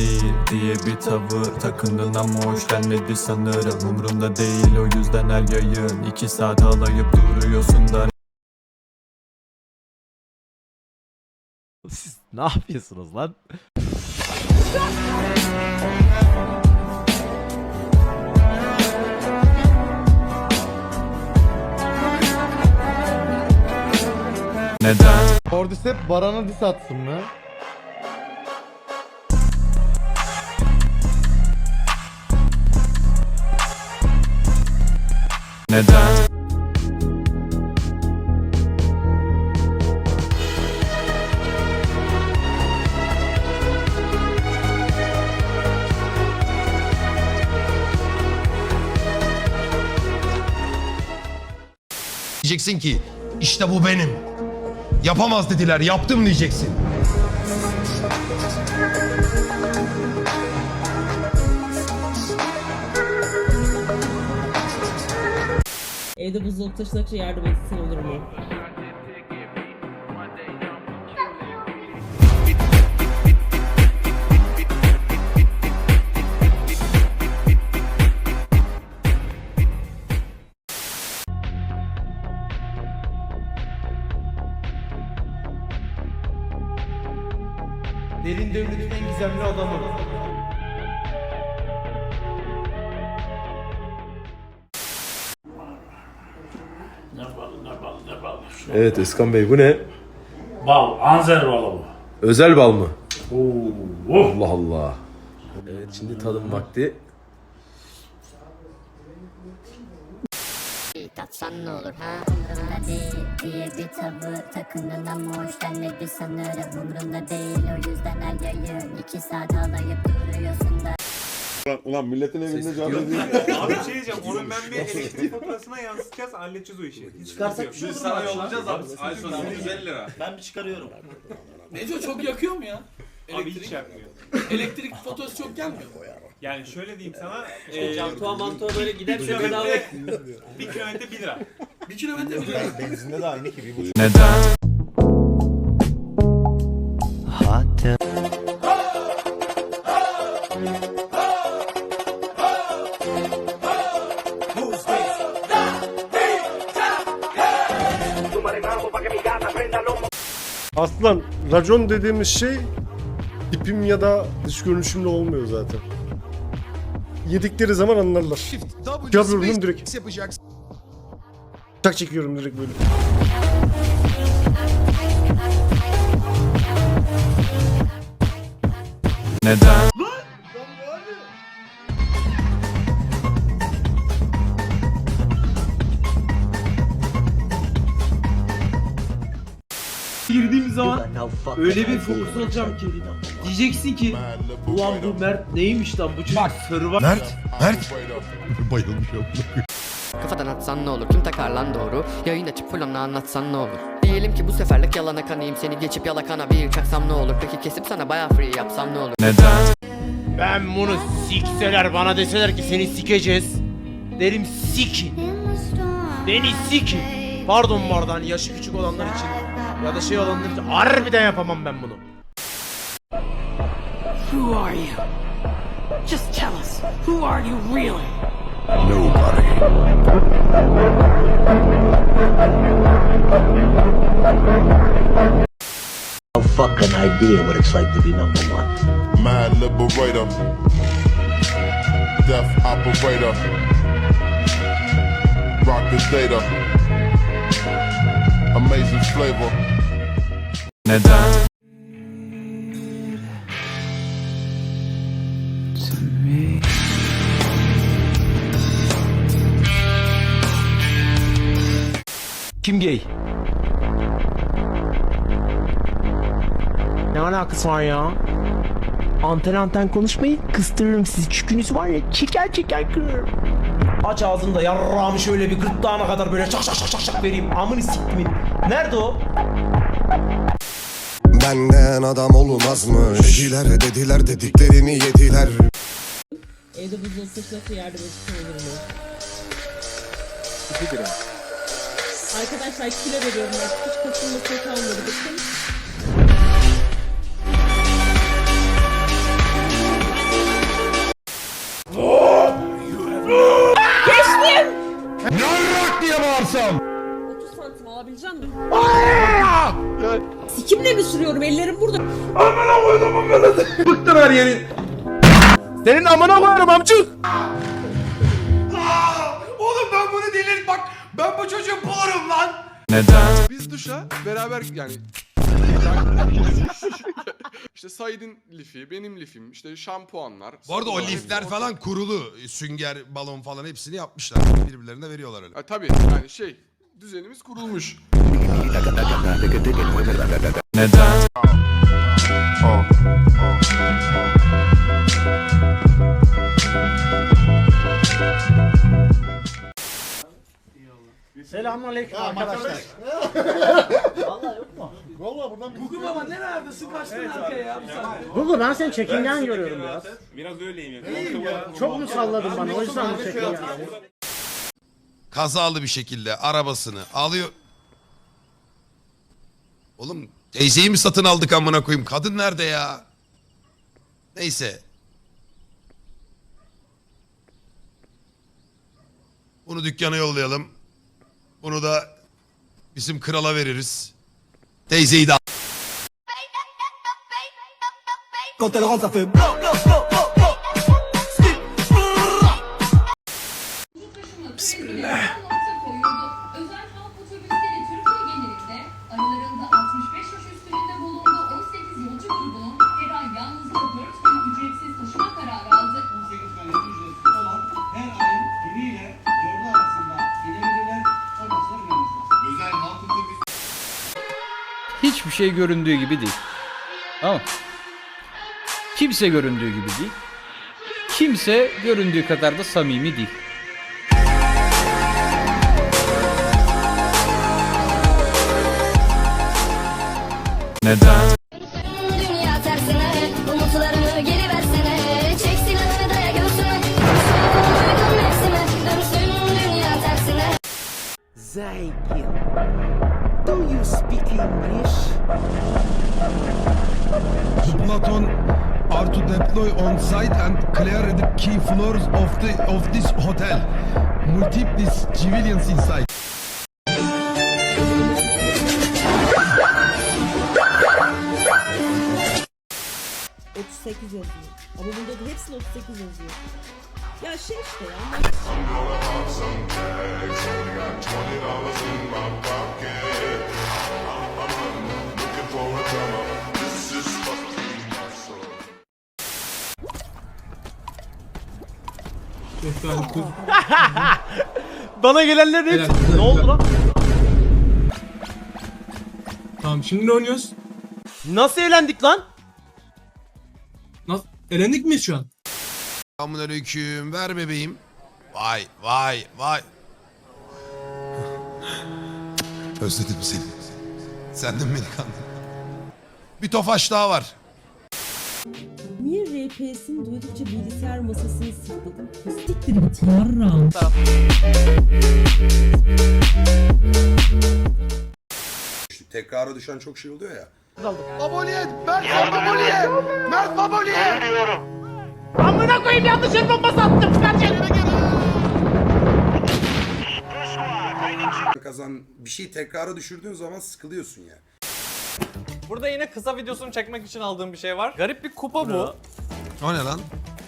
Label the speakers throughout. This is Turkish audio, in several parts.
Speaker 1: değil diye bir tavır Takındın ama hoşlanmadı sanırım Umrumda değil o yüzden her yayın iki saat alayıp duruyorsun da
Speaker 2: Siz ne yapıyorsunuz lan?
Speaker 1: Neden?
Speaker 3: Cordyceps Baran'a diss atsın mı?
Speaker 1: Neden?
Speaker 4: Diyeceksin ki işte bu benim. Yapamaz dediler yaptım diyeceksin.
Speaker 5: Evde buzdolabı taşıdıkça yardım etsin olur mu?
Speaker 3: Derin devletin en gizemli adamı.
Speaker 6: Evet Eskan Bey bu ne?
Speaker 7: Bal, Anzer balı bu.
Speaker 6: Özel bal mı?
Speaker 7: Oo, oh.
Speaker 6: Allah Allah. Evet şimdi tadım vakti.
Speaker 8: Tatsan ne olur ha Umrumda değil diye bir tavır Takındın ama hoşlanmadı sanırım Umrumda değil o yüzden her yayın iki saat alayıp duruyorsun da
Speaker 9: Ulan milletin evinde canlı değil.
Speaker 10: Abi bir şey diyeceğim. Onun ben bir elektrik faturasına yansıtacağız. Halledeceğiz o işi. Hiç Çıkarsak
Speaker 9: Biz sana yollayacağız abi. Ay sonu 150 lira.
Speaker 10: Ben bir çıkarıyorum.
Speaker 7: Neco çok yakıyor mu ya?
Speaker 10: Abi hiç yapmıyor.
Speaker 7: Elektrik faturası çok gelmiyor.
Speaker 10: Yani şöyle diyeyim sana. Eee,
Speaker 5: Cantuğa mantuğa böyle
Speaker 10: bir
Speaker 5: giderse bedava
Speaker 10: kilometre, bir kilometre 1 lira.
Speaker 7: Bir kilometre bile.
Speaker 9: Benzinde de aynı ki bir buçuk.
Speaker 1: Neden?
Speaker 11: Aslan racon dediğimiz şey tipim ya da dış görünüşümle olmuyor zaten. Yedikleri zaman anlarlar. Yapıyorum direkt.
Speaker 4: yapacaksın.
Speaker 11: Tak çekiyorum direkt böyle.
Speaker 1: Neden?
Speaker 12: Girdiğim zaman öyle bir fokus olacağım ki diyeceksin ki ulan bu Mert neymiş lan bu çocuk sırva
Speaker 4: Mert, Mert. Bayılmış ya.
Speaker 8: Kafadan atsan ne olur kim takar lan doğru Yayın açıp full onu anlatsan ne olur Diyelim ki bu seferlik yalana kanayım Seni geçip yalakana bir çaksam ne olur Peki kesip sana baya free yapsam ne olur
Speaker 1: Neden?
Speaker 3: Ben bunu sikseler bana deseler ki seni sikeceğiz. Derim sikin. Beni sikin. Pardon bu arada hani yaşı küçük olanlar için ya da şey olanlar için harbiden yapamam ben bunu.
Speaker 12: Who are you? Just tell us who are you really? Nobody.
Speaker 7: No fucking idea what it's like to be number one.
Speaker 9: Mad liberator. Death operator. Rock the data. Amazing flavor.
Speaker 1: Neden?
Speaker 3: Kim gay? Ne alakası var ya? Anten anten konuşmayın kıstırırım sizi çükünüz var ya çeker çeker kırarım. Aç ağzını da yarrağımı şöyle bir gırtlağına kadar böyle şak şak şak şak şak vereyim amını siktimin. Nerede o?
Speaker 4: Benden adam olmazmış. Dediler dediler dediklerini yediler.
Speaker 5: Evde buzdolabı taşıdıkça yardım etsin olur mu? Arkadaşlar kilo veriyorum artık. Hiç kasılması kalmadı. Bakın. Sikimle mi sürüyorum? Ellerim burada.
Speaker 13: Bıktım her yerin.
Speaker 3: Senin amına koyarım amcık.
Speaker 4: Oğlum ben bunu delir bak. Ben bu çocuğu bulurum lan.
Speaker 1: Neden?
Speaker 14: Biz duşa beraber yani işte Said'in lifi, benim lifim, işte şampuanlar.
Speaker 4: Bu arada o lifler falan kurulu. Sünger, balon falan hepsini yapmışlar. Birbirlerine veriyorlar öyle.
Speaker 14: Ha, tabii yani şey düzenimiz kurulmuş.
Speaker 1: Neden?
Speaker 3: Selamünaleyküm arkadaşlar.
Speaker 13: Google ben seni çekingen görüyorum biraz.
Speaker 15: Biraz öyleyim
Speaker 13: Çok mu salladın bana o yüzden mi çekingen?
Speaker 4: Kazalı bir şekilde arabasını alıyor. Oğlum teyzeyi mi satın aldık amına koyayım? Kadın nerede ya? Neyse. Bunu dükkana yollayalım. Bunu da bizim krala veririz. Teyzeyi de
Speaker 16: Bismillah.
Speaker 13: Şey göründüğü gibi değil. Tamam. Kimse göründüğü gibi değil. Kimse göründüğü kadar da samimi değil.
Speaker 1: Neden?
Speaker 16: Dünya tersine umutlarını geri versene. Çek silahını daya göğsüme. Duydum nefsime dönsün dünya tersine.
Speaker 13: Zengin. Do you speak English?
Speaker 4: Platon are to deploy on site and clear the key floors of the of this hotel. Multiple civilians inside.
Speaker 5: Hı. 38 yazıyor. Ama bunda da hepsinin 38 yazıyor. Ya şey işte ya.
Speaker 3: Bana gelenlerin hepsi. Ne oldu lan?
Speaker 15: Tamam şimdi ne oynuyoruz?
Speaker 3: Nasıl eğlendik lan?
Speaker 15: Nasıl? Elendik miyiz şu an?
Speaker 4: Selamünaleyküm. Ver bebeğim. Vay vay vay. Özledim seni. Sen de mi beni kandın? Bir tofaş daha var.
Speaker 5: Niye RPS'ini duydukça bilgisayar masasını sırtladım? Siktir git yarram.
Speaker 4: Tekrara düşen çok şey oluyor ya. Baboliye! Mert Baboliye! Mert Baboliye!
Speaker 3: Amına koyayım yanlış el bombası attım.
Speaker 4: Kazan bir şey tekrara düşürdüğün zaman sıkılıyorsun ya.
Speaker 15: Burada yine kısa videosunu çekmek için aldığım bir şey var. Garip bir kupa bu.
Speaker 4: O ne lan?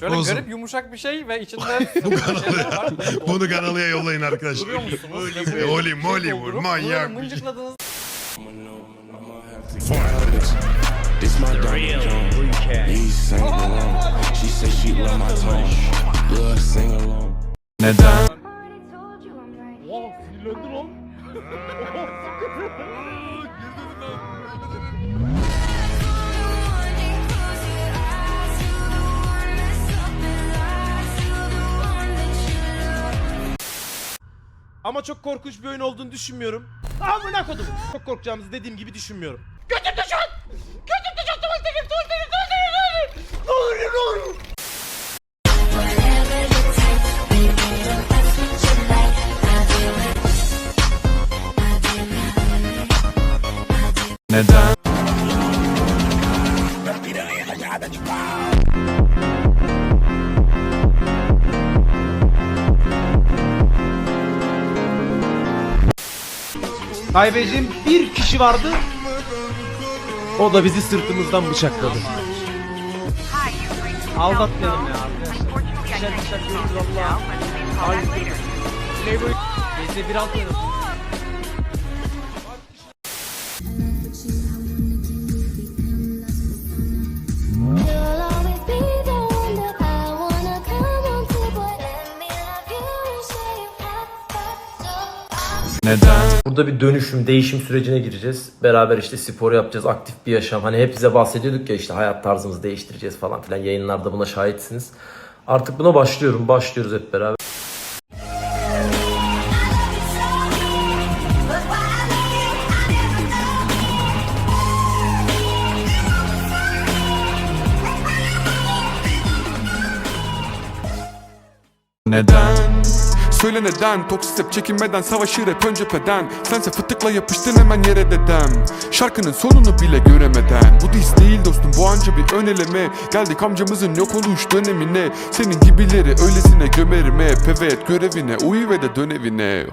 Speaker 15: Şöyle
Speaker 4: Olsun.
Speaker 15: garip yumuşak bir şey ve içinde sıvı şeyler var.
Speaker 4: Bunu kanalıya yollayın arkadaşlar.
Speaker 15: Duruyor musunuz?
Speaker 4: E, Oli moli vur manyak.
Speaker 15: bunu Mıncıkladığınız
Speaker 14: It's my Jones. He sang along. She said she love my tone. Love sing along.
Speaker 1: Neden?
Speaker 3: Ama çok korkunç bir oyun olduğunu düşünmüyorum. Amına kodum. Çok korkacağımızı dediğim gibi düşünmüyorum. Götüm düşün! Götüm düşün! Tuvalete gir! Tuvalete gir! Tuvalete gir! Ne olur ne olur!
Speaker 1: Neden?
Speaker 3: Kaybedeceğim bir kişi vardı. O da bizi sırtımızdan bıçakladı. Aldatmayalım ya arkadaşlar. Güzel güzel görürüz valla. Gece bir alt
Speaker 1: Neden?
Speaker 6: Burada bir dönüşüm, değişim sürecine gireceğiz. Beraber işte spor yapacağız, aktif bir yaşam. Hani hep bize bahsediyorduk ya işte hayat tarzımızı değiştireceğiz falan filan. Yayınlarda buna şahitsiniz. Artık buna başlıyorum, başlıyoruz hep beraber.
Speaker 1: Neden?
Speaker 14: Söyle neden? Toksik hep çekinmeden savaşır hep ön cepheden Sense fıtıkla yapıştın hemen yere dedem. Şarkının sonunu bile göremeden. Bu diz değil dostum bu anca bir ön eleme. Geldik amcamızın yok oluş dönemine. Senin gibileri öylesine gömerim hep. Evet görevine uyu ve de dön evine